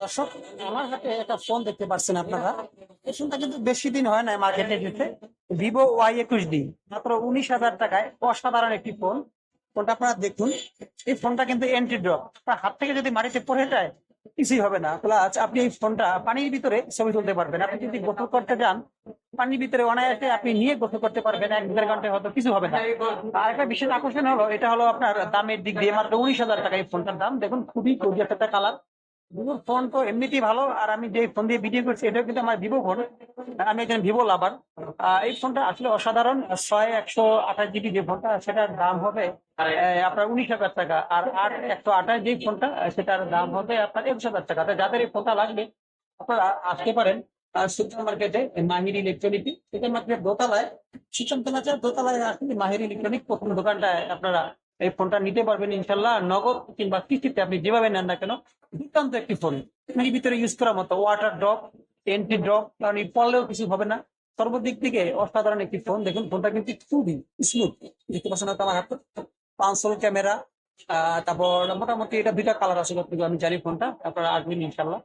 দর্শক, আমার হাতে একটা ফোন দেখতে পাচ্ছেন আপনারা। এই ফোনটা কিন্তু বেশি দিন হয় না মার্কেটে দিতে। ভিভো ওয়াই একুশ ডি মাত্র উনিশ হাজার টাকায় অসাধারণ একটি ফোন ফোনটা আপনারা দেখুন, এই ফোনটা কিন্তু এন্ট্রি ড্রপ আপনার হাত থেকে যদি মাটিতে পড়ে যায়, কিছুই হবে না। প্লাস আপনি এই ফোনটা পানির ভিতরে ছবি তুলতে পারবেন। আপনি যদি গোসল করতে যান, পানির ভিতরে অনায়াসে আপনি নিয়ে গোসল করতে পারবেন। এক দেড় ঘন্টায় হয়তো কিছু হবে না। আর একটা বিশেষ আকর্ষণ হলো, এটা হলো আপনার দামের দিক দিয়ে মাত্র উনিশ হাজার টাকা এই ফোনটার দাম। দেখুন, খুবই গর্জিয়াস একটা কালার ফোন তো এমনিতেই ভালো, আর আমি যে ফোন দিয়ে ভিডিও করছি, এটাও কিন্তু আমার ভিভো ফোন। আমি একজন ভিভো লাভার। এই ফোনটা আসলে অসাধারণ, ছয় একশো আঠাশ জিবি যে ফোনটা, সেটার দাম হবে আপনার উনিশ হাজার টাকা। আর আট একশো আঠাশ যে ফোনটা, সেটার দাম হবে আপনার একুশ হাজার টাকা। যাদের এই ফোনটা লাগবে, আপনারা আসতে পারেন সুপার মার্কেটে, মাহির ইলেকট্রনিক সুপার মার্কেটের দোতলায় নাচার দোতলায় আসলে মাহির ইলেকট্রনিক প্রথম দোকানটায় আপনারা এই ফোনটা নিতে পারবেন ইনশাল্লাহ। নগদ কিংবা কিস্তিতে আপনি যেভাবে নেন না কেন, দুর্দান্ত একটি ফোন। এর ভিতরে ইউজ করার মতো ওয়াটার ড্রপ এন্টি ড্রপ কারণ পড়লেও কিছু হবে না। সর্বদিক থেকে অসাধারণ একটি ফোন। দেখুন, ফোনটা কিন্তু খুবই স্মুথ দেখতে পাচ্ছেন আমার হাতে পাঁচশো ক্যামেরা। আহ, তারপর মোটামুটি এটা দুইটা কালার আছে। আমি জানি ফোনটা, আপনারা আসবেন ইনশাল্লাহ।